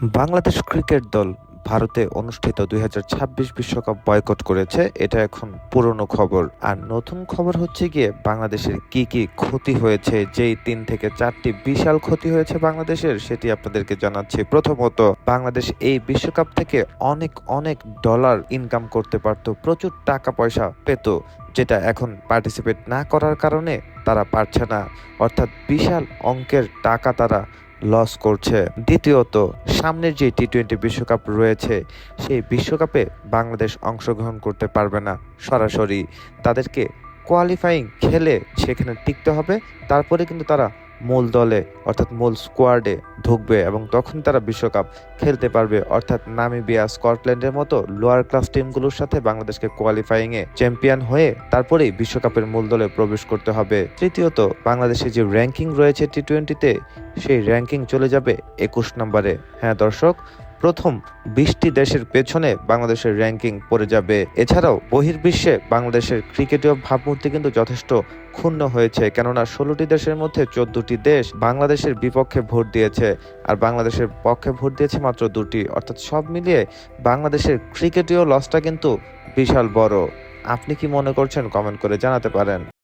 Bangladesh cricket দল ভারতে অনুষ্ঠিত দুই বিশ্বকাপ বয়কট করেছে, এটা এখন পুরনো খবর। আর নতুন খবর হচ্ছে গিয়ে বাংলাদেশের কি কি ক্ষতি হয়েছে, যেই তিন থেকে চারটি বিশাল ক্ষতি হয়েছে বাংলাদেশের, সেটি আপনাদেরকে জানাচ্ছি। প্রথমত, বাংলাদেশ এই বিশ্বকাপ থেকে অনেক অনেক ডলার ইনকাম করতে পারতো, প্রচুর টাকা পয়সা পেত, যেটা এখন পার্টিসিপেট না করার কারণে তারা পারছে না। অর্থাৎ বিশাল অঙ্কের টাকা তারা লস করছে। দ্বিতীয়ত, সামনের যে টি টোয়েন্টি বিশ্বকাপ রয়েছে, সেই বিশ্বকাপে বাংলাদেশ অংশগ্রহণ করতে পারবে না সরাসরি। তাদেরকে কোয়ালিফাইং খেলে সেখানে টিকতে হবে। তারপরে কিন্তু তারা মূল দলে, অর্থাৎ মূল স্কোয়াডে ঢুকবে এবং তখন তারা বিশ্বকাপ খেলতে পারবে। অর্থাৎ নামিবিয়া, স্কটল্যান্ডের মতো লোয়ার ক্লাস টিমগুলোর সাথে বাংলাদেশকে কোয়ালিফাইং এ চ্যাম্পিয়ন হয়ে তারপরেই বিশ্বকাপের মূল দলে প্রবেশ করতে হবে। তৃতীয়ত বাংলাদেশের যে র্যাঙ্কিং রয়েছে টি টোয়েন্টিতে সেই র্যাঙ্কিং চলে যাবে একুশ নম্বরে। হ্যাঁ দর্শক প্রথম বিশটি দেশের পেছনে বাংলাদেশের র্যাঙ্কিং পড়ে যাবে। এছাড়াও বহির্বিশ্বে বাংলাদেশের ক্রিকেটীয় ভাবমূর্তি কিন্তু যথেষ্ট ক্ষুণ্ণ হয়েছে, কেননা ষোলোটি দেশের মধ্যে চোদ্দটি দেশ বাংলাদেশের বিপক্ষে ভোট দিয়েছে, আর বাংলাদেশের পক্ষে ভোট দিয়েছে মাত্র দুটি। অর্থাৎ সব মিলিয়ে বাংলাদেশের ক্রিকেটীয় লসটা কিন্তু বিশাল বড়। আপনি কি মনে করছেন? কমেন্ট করে জানাতে পারেন।